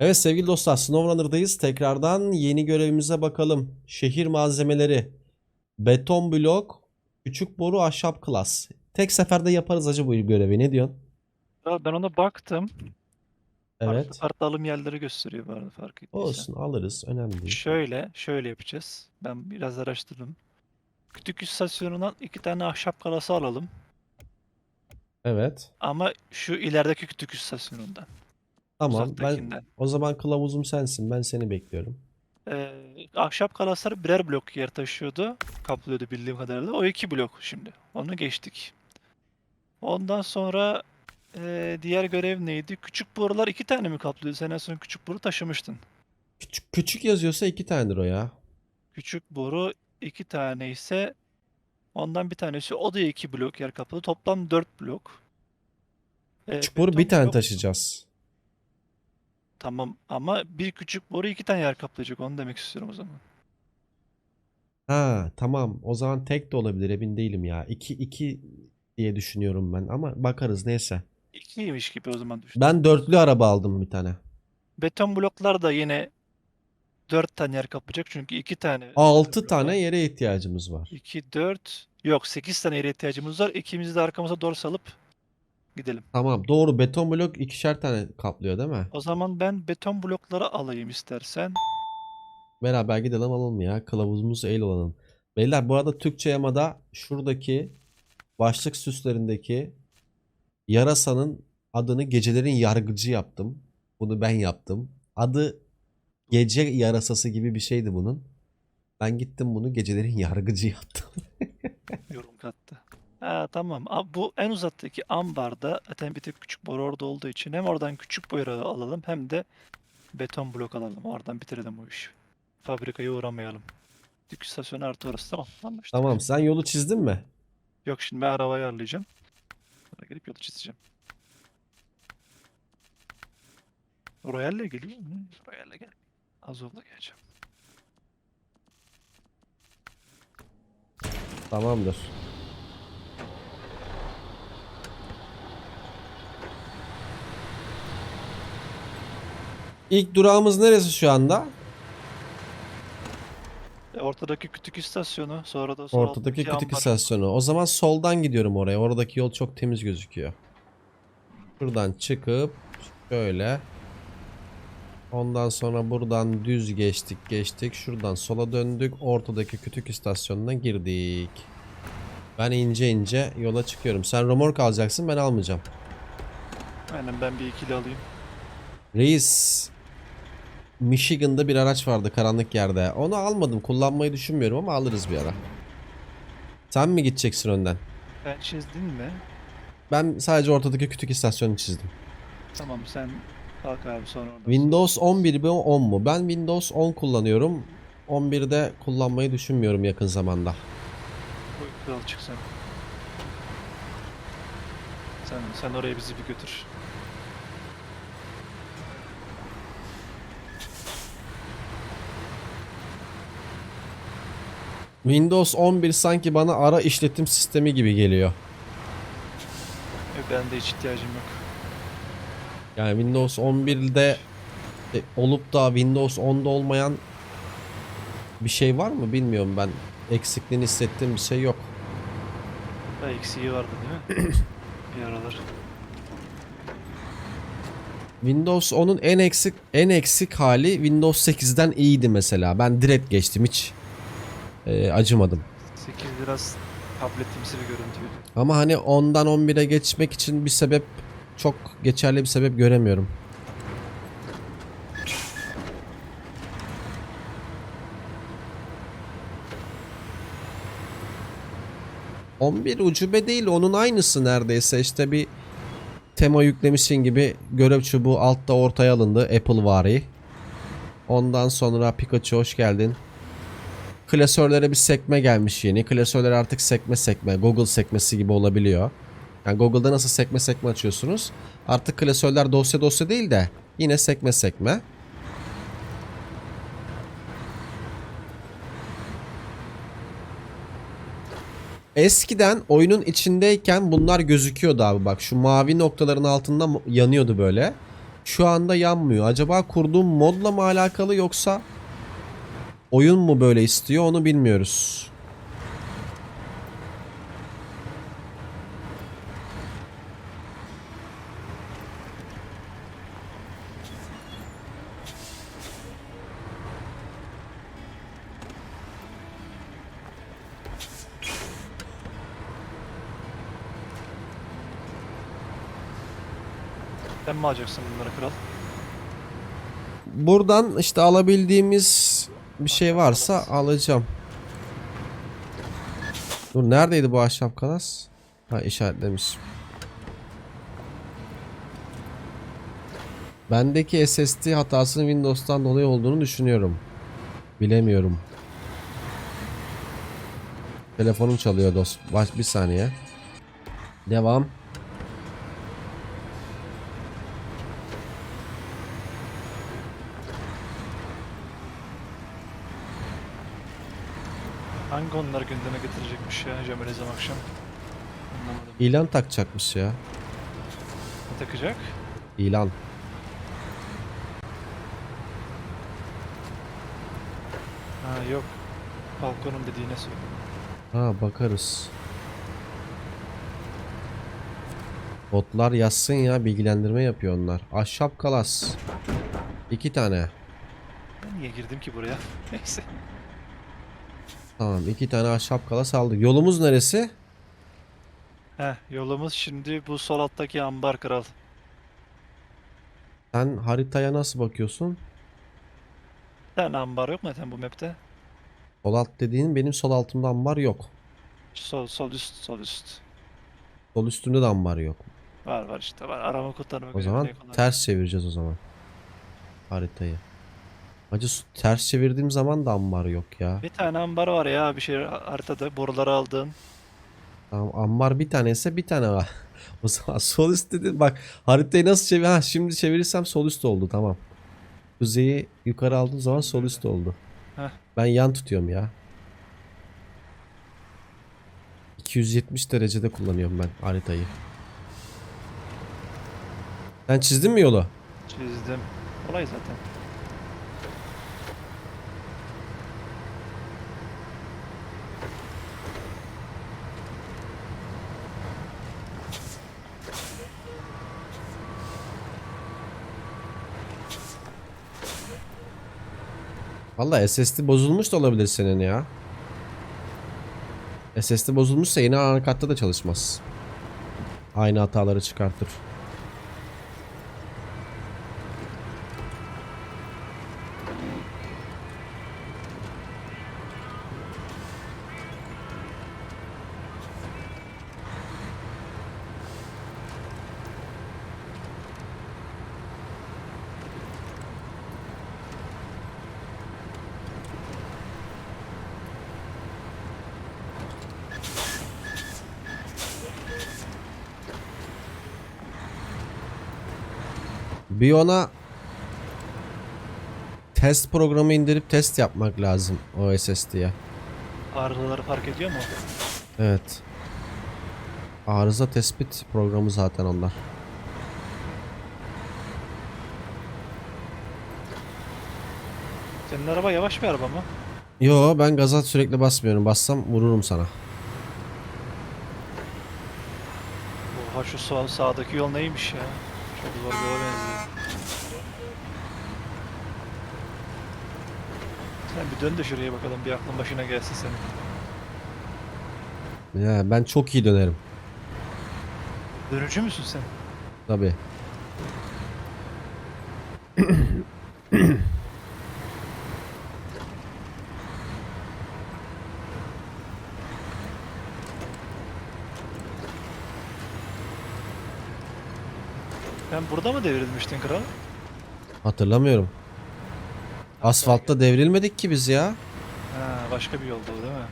Evet sevgili dostlar SnowRunner'dayız. Tekrardan yeni görevimize bakalım. Şehir malzemeleri. Beton blok, küçük boru, ahşap klas. Tek seferde yaparız acı bu görevi. Ne diyorsun? Ya ben ona baktım. Evet. Farklı, farklı alım yerleri gösteriyor bu arada fark ettiysen. Olsun alırız. Önemli değil. Şöyle, şöyle yapacağız. Ben biraz araştırdım. Kütük istasyonundan iki tane ahşap kalası alalım. Evet. Ama şu ilerideki kütük istasyonundan. Tamam. Ben uzaktakinden. o zaman kılavuzum sensin. Ben seni bekliyorum. Ee, ahşap kalaslar birer blok yer taşıyordu. Kaplıyordu bildiğim kadarıyla. O iki blok şimdi. Onu geçtik. Ondan sonra ee, diğer görev neydi? Küçük borular iki tane mi kaplıyordu? Sen en son küçük boru taşımıştın. Küçük, küçük yazıyorsa iki tanedir o ya. Küçük boru iki tane ise ondan bir tanesi o da iki blok yer kapladı. Toplam dört blok. Ee, Küçük boru bir beton tane blok- taşıyacağız. Tamam ama bir küçük boru iki tane yer kaplayacak onu demek istiyorum o zaman. Ha tamam. O zaman tek de olabilir. Emin değilim ya. 2 2 diye düşünüyorum ben ama bakarız neyse. İkiymiş gibi o zaman düşün. Ben dörtlü araba aldım bir tane. Beton bloklar da yine dört tane yer kaplayacak çünkü iki tane. 6 blok tane yere ihtiyacımız var. 2, 4, yok 8 tane yere ihtiyacımız var. İkimizi de arkamıza doğru salıp gidelim. Tamam doğru beton blok ikişer tane kaplıyor değil mi? O zaman ben beton blokları alayım istersen. Beraber gidelim alalım ya. Kılavuzumuz el olalım. Beyler bu arada Türkçe yamada şuradaki başlık süslerindeki yarasanın adını gecelerin yargıcı yaptım. Bunu ben yaptım. Adı gece yarasası gibi bir şeydi bunun. Ben gittim bunu gecelerin yargıcı yaptım. Ha, tamam. A- Bu en uzaktaki ambarda zaten bir tek küçük boru orada olduğu için hem oradan küçük boru alalım hem de beton blok alalım. Oradan bitirelim o işi. Fabrikaya uğramayalım. Dük istasyonu artı orası tamam. Anlaştık. Tamam sen yolu çizdin mi? Yok şimdi ben arabayı ayarlayacağım. Sonra gelip yolu çizeceğim. Royal'le geliyor mu? Royal'le gel. Azov'la geleceğim. Tamamdır. İlk durağımız neresi şu anda? E, ortadaki kütük istasyonu sonra da sol Ortadaki alttaki kütük ambar. istasyonu. O zaman soldan gidiyorum oraya. Oradaki yol çok temiz gözüküyor. Şuradan çıkıp şöyle. Ondan sonra buradan düz geçtik geçtik. Şuradan sola döndük. Ortadaki kütük istasyonuna girdik. Ben ince ince yola çıkıyorum. Sen romork alacaksın ben almayacağım. Aynen ben bir ikili alayım. Reis Michigan'da bir araç vardı karanlık yerde. Onu almadım. Kullanmayı düşünmüyorum ama alırız bir ara. Sen mi gideceksin önden? Ben çizdin mi? Ben sadece ortadaki kütük istasyonu çizdim. Tamam sen kalk abi sonra orada. Windows 11 mi 10 mu? Ben Windows 10 kullanıyorum. 11'de kullanmayı düşünmüyorum yakın zamanda. Buyur kral çık sen. Sen, sen oraya bizi bir götür. Windows 11 sanki bana ara işletim sistemi gibi geliyor. Benim de hiç ihtiyacım yok. Yani Windows 11'de e, olup da Windows 10'da olmayan bir şey var mı bilmiyorum ben. Eksikliğini hissettiğim bir şey yok. Ha, eksiği vardı değil mi? bir aralar. Windows 10'un en eksik en eksik hali Windows 8'den iyiydi mesela. Ben direkt geçtim hiç e, acımadım. 8 biraz tabletimsi bir görüntüydü. Ama hani 10'dan 11'e geçmek için bir sebep çok geçerli bir sebep göremiyorum. ...11 ucube değil onun aynısı neredeyse işte bir tema yüklemişsin gibi görev çubuğu altta ortaya alındı Apple vari. Ondan sonra Pikachu hoş geldin. Klasörlere bir sekme gelmiş yeni. Klasörler artık sekme sekme, Google sekmesi gibi olabiliyor. Yani Google'da nasıl sekme sekme açıyorsunuz? Artık klasörler dosya dosya değil de yine sekme sekme. Eskiden oyunun içindeyken bunlar gözüküyordu abi bak şu mavi noktaların altında yanıyordu böyle. şu anda yanmıyor. Acaba kurduğum modla mı alakalı yoksa oyun mu böyle istiyor onu bilmiyoruz. Sen mi alacaksın bunları kral? Buradan işte alabildiğimiz bir şey varsa alacağım. Dur neredeydi bu ahşap kalas? Ha işaretlemiş. Bendeki SSD hatasının Windows'tan dolayı olduğunu düşünüyorum. Bilemiyorum. Telefonum çalıyor dost. Baş bir saniye. Devam. Hangi onları gündeme getirecekmiş ya Cemilizm akşam? Anlamadım. İlan takacakmış ya. Ne takacak? İlan. Ha yok. Balkonun dediğine söylüyorum. Ha bakarız. Botlar yazsın ya bilgilendirme yapıyor onlar. Ahşap kalas. İki tane. Ben niye girdim ki buraya? Neyse. Tamam iki tane ahşap kalas aldık. Yolumuz neresi? Heh yolumuz şimdi bu sol alttaki ambar kral. Sen haritaya nasıl bakıyorsun? Bir tane ambar yok mu zaten bu map'te? Sol alt dediğin benim sol altımda ambar yok. Sol sol üst sol üst. Sol üstünde de ambar yok. Var var işte var. Arama kurtarma O zaman ters çevireceğiz o zaman. Haritayı. Acı su- ters çevirdiğim zaman da ambar yok ya. Bir tane ambar var ya bir şey haritada boruları aldığın. Tamam ambar bir tane ise bir tane var. O zaman sol üst dedin bak haritayı nasıl çevir ha şimdi çevirirsem sol üst oldu tamam. Kuzeyi yukarı aldığım zaman sol üst oldu. Heh. Ben yan tutuyorum ya. 270 derecede kullanıyorum ben haritayı. Sen çizdin mi yolu? Çizdim. Kolay zaten. Valla SSD bozulmuş da olabilir senin ya. SSD bozulmuşsa yine anakartta da çalışmaz. Aynı hataları çıkartır. Bir ona test programı indirip test yapmak lazım o SSD'ye. Arızaları fark ediyor mu? Evet. Arıza tespit programı zaten onlar. Senin araba yavaş bir araba mı? Yo ben gaza sürekli basmıyorum. Bassam vururum sana. Oha şu sağ, sağdaki yol neymiş ya? Çok zor bir yola benziyor. Sen bir dön de şuraya bakalım bir aklın başına gelsin senin. Ya ben çok iyi dönerim. Dönücü müsün sen? Tabi. Burada mı devrilmiştin kral? Hatırlamıyorum. Asfaltta devrilmedik ki biz ya. Ha, başka bir yolda o değil mi?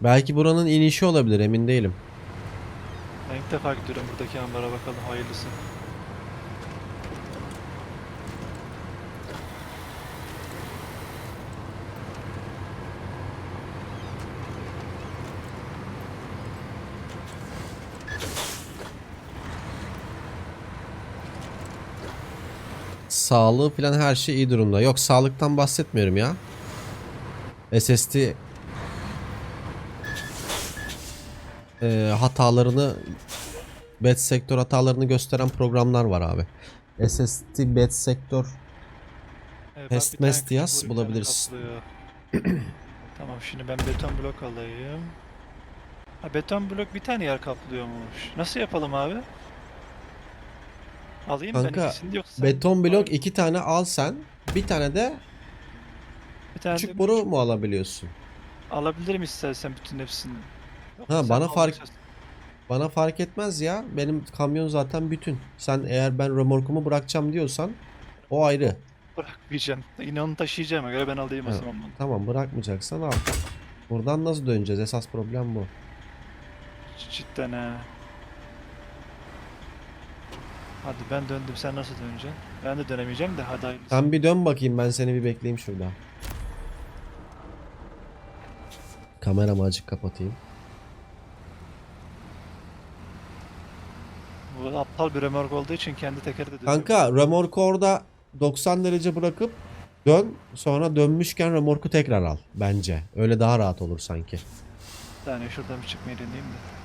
Belki buranın inişi olabilir emin değilim. Ben ilk defa gidiyorum buradaki ambara bakalım hayırlısı. Sağlığı falan her şey iyi durumda. Yok sağlıktan bahsetmiyorum ya. SSD e, hatalarını bad sektör hatalarını gösteren programlar var abi. SSD bad sektör Evet, Test mest yaz, bulabilirsin. tamam şimdi ben beton blok alayım. Ha, beton blok bir tane yer kaplıyormuş. Nasıl yapalım abi? Alayım ben Kanka, ikisini de yoksa beton blok iki tane al sen. Bir tane de bir tane küçük de boru mu alabiliyorsun? alabilirim istersen bütün hepsini. Yoksa Ha, bana fark-? Bana fark etmez ya. Benim kamyon zaten bütün. Sen eğer ben römorkumu bırakacağım diyorsan o ayrı. Bırakmayacağım. Yine onu taşıyacağım göre ben alayım o Ha, zaman. Tamam bırakmayacaksan al. Buradan nasıl döneceğiz? Esas problem bu. Cidden ha. Hadi ben döndüm sen nasıl döneceksin? Ben de dönemeyeceğim de hadi hayırlısı. Sen bir dön bakayım ben seni bir bekleyeyim şurada. Kameramı açık kapatayım. Bu aptal bir remork olduğu için kendi tekeri de dönüyor. Kanka römorku orada 90 derece bırakıp dön sonra dönmüşken römorku tekrar al bence. Öyle daha rahat olur sanki. Bir saniye şuradan bir çıkmayı deneyeyim de.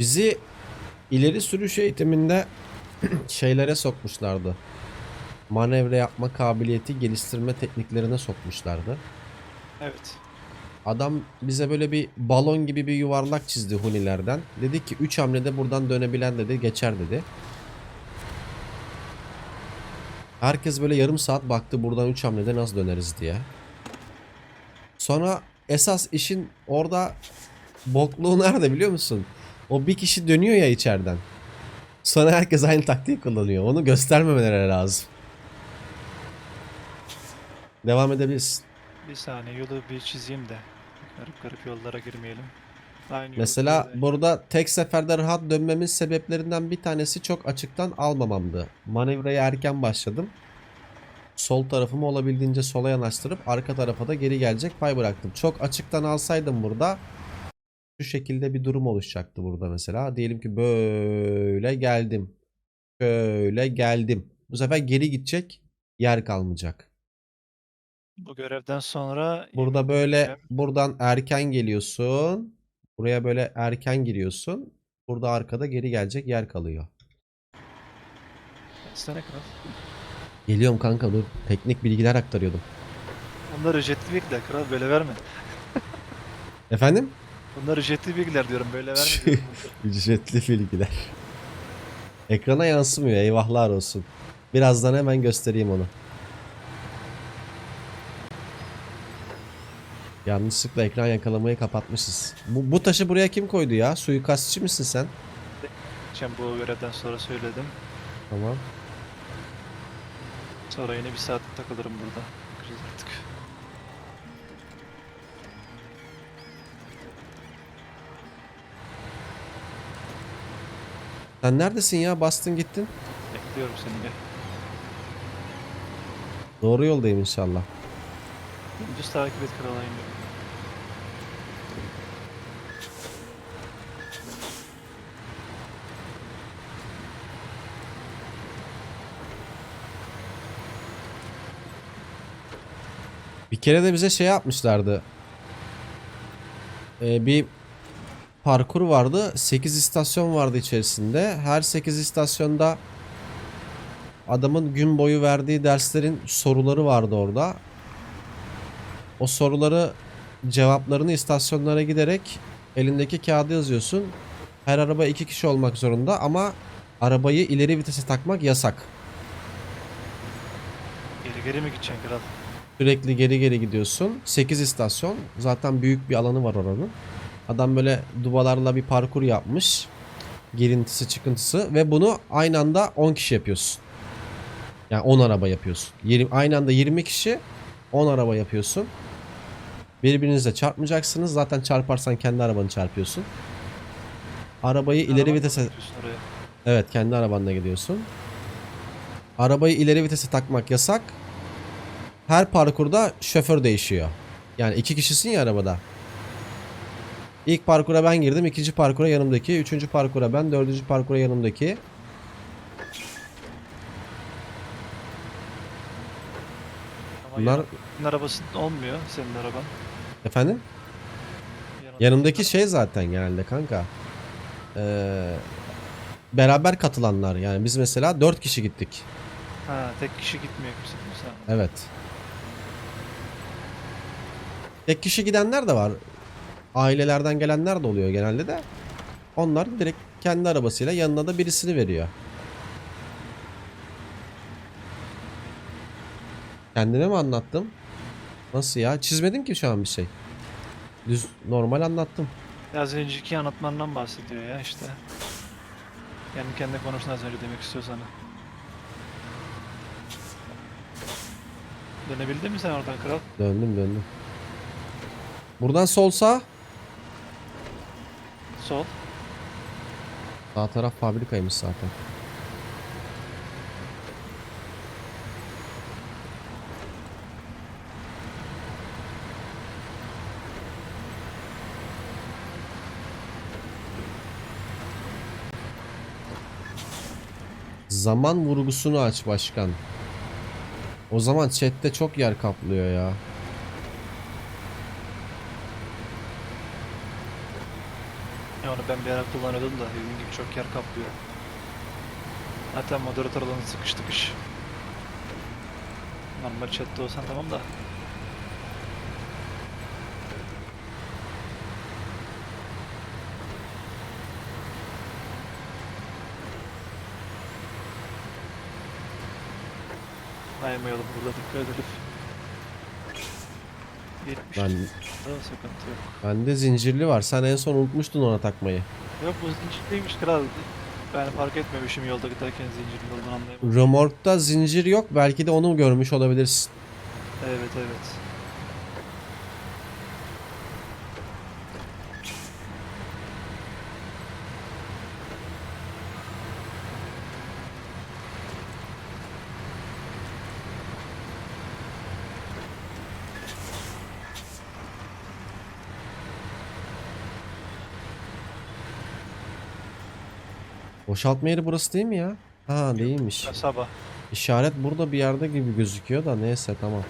Bizi ileri sürüş eğitiminde şeylere sokmuşlardı. Manevra yapma kabiliyeti geliştirme tekniklerine sokmuşlardı. Evet. Adam bize böyle bir balon gibi bir yuvarlak çizdi hunilerden. Dedi ki 3 hamlede buradan dönebilen dedi geçer dedi. Herkes böyle yarım saat baktı buradan 3 hamlede nasıl döneriz diye. Sonra esas işin orada bokluğu nerede biliyor musun? O bir kişi dönüyor ya içeriden. Sonra herkes aynı taktiği kullanıyor. Onu göstermemeleri lazım. Devam edebilirsin. Bir saniye yolu bir çizeyim de. Garip garip yollara girmeyelim. Aynı Mesela burada tek seferde rahat dönmemin sebeplerinden bir tanesi çok açıktan almamamdı. Manevraya erken başladım. Sol tarafımı olabildiğince sola yanaştırıp arka tarafa da geri gelecek pay bıraktım. Çok açıktan alsaydım burada şu şekilde bir durum oluşacaktı burada mesela. Diyelim ki böyle geldim. Şöyle geldim. Bu sefer geri gidecek yer kalmayacak. bu görevden sonra Burada böyle buradan erken geliyorsun. Buraya böyle erken giriyorsun. Burada arkada geri gelecek yer kalıyor. Sana kral. Geliyorum kanka dur. Teknik bilgiler aktarıyordum. Bunlar ücretli bilgiler kral böyle verme. Efendim? Bunlar ücretli bilgiler diyorum böyle verme. diyorum. Ücretli bilgiler. Ekrana yansımıyor eyvahlar olsun. Birazdan hemen göstereyim onu. Yanlışlıkla ekran yakalamayı kapatmışız. Bu, bu taşı buraya kim koydu ya? Suikastçı mısın sen? Geçen bu görevden sonra söyledim. Tamam. Sonra yine bir saat takılırım burada. Kırız artık. Sen neredesin ya? Bastın gittin. Bekliyorum seni gel. Doğru yoldayım inşallah. Düz takip et kral aynı. Bir kere de bize şey yapmışlardı. Ee, bir parkur vardı. 8 istasyon vardı içerisinde. Her 8 istasyonda adamın gün boyu verdiği derslerin soruları vardı orada. O soruları cevaplarını istasyonlara giderek elindeki kağıda yazıyorsun. Her araba iki kişi olmak zorunda ama arabayı ileri vitese takmak yasak. Geri geri mi gideceksin kral? Sürekli geri geri gidiyorsun. 8 istasyon. Zaten büyük bir alanı var oranın. Adam böyle dubalarla bir parkur yapmış. Girintisi çıkıntısı ve bunu aynı anda 10 kişi yapıyorsun. Yani 10 araba yapıyorsun. Aynı anda 20 kişi 10 araba yapıyorsun. Birbirinizle çarpmayacaksınız. Zaten çarparsan kendi arabanı çarpıyorsun. Arabayı ileri Arabanla vitese. Evet kendi arabanla gidiyorsun. Arabayı ileri vitese takmak yasak. Her parkurda şoför değişiyor. Yani iki kişisin ya arabada. İlk parkura ben girdim. ikinci parkura yanımdaki. Üçüncü parkura ben. Dördüncü parkura yanımdaki. Ama Bunlar yanındakinin arabası olmuyor senin araban. efendim? Yanında- Yanımdaki şey zaten genelde kanka. Ee, beraber katılanlar yani biz mesela dört kişi gittik. Ha tek kişi gitmiyor kimse. kimse. Evet. Tek kişi gidenler de var. Ailelerden gelenler de oluyor genelde de. Onlar direkt kendi arabasıyla yanına da birisini veriyor. Kendine mi anlattım? Nasıl ya? Çizmedim ki şu an bir şey. Düz normal anlattım. Az önceki anlatmandan bahsediyor ya işte. Kendi kendine konuşsun az önce demek istiyor sana. Dönebildin mi sen oradan kral? Döndüm döndüm. Buradan sol sağ. Sol. Sağ taraf fabrikaymış zaten. Zaman vurgusunu aç başkan. O zaman chatte çok yer kaplıyor ya. Onu ben bir ara kullanıyordum da dediğim gibi çok yer kaplıyor. Zaten moderatör alanı sıkış tıkış. Normal chatte olsan tamam da. Kaymayalım burada dikkat edelim. 70 Ben daha sıkıntı yok. bende zincirli var. Sen en son unutmuştun ona takmayı. Yok bu zincirliymiş kral. Ben fark etmemişim yolda giderken zincirli olduğunu anlayamadım. Römorkta zincir yok. Belki de onu görmüş olabilirsin. Evet evet. Boşaltma yeri burası değil mi ya? Ha değilmiş. Sabah. İşaret burada bir yerde gibi gözüküyor da neyse tamam.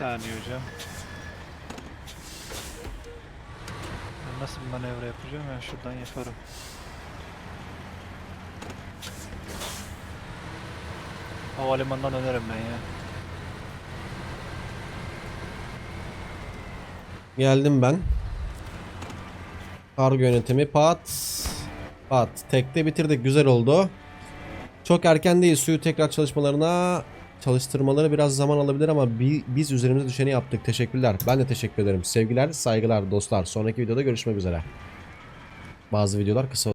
Bir saniye hocam. Ben nasıl bir manevra yapacağım ya şuradan yaparım. Havalimanından dönerim ben ya. Geldim ben. Kargo yönetimi pat. Pat. Tekte bitirdik. Güzel oldu. Çok erken değil. Suyu tekrar çalışmalarına çalıştırmaları biraz zaman alabilir ama bi- biz üzerimize düşeni yaptık. Teşekkürler. Ben de teşekkür ederim. Sevgiler, saygılar dostlar. Sonraki videoda görüşmek üzere. Bazı videolar kısa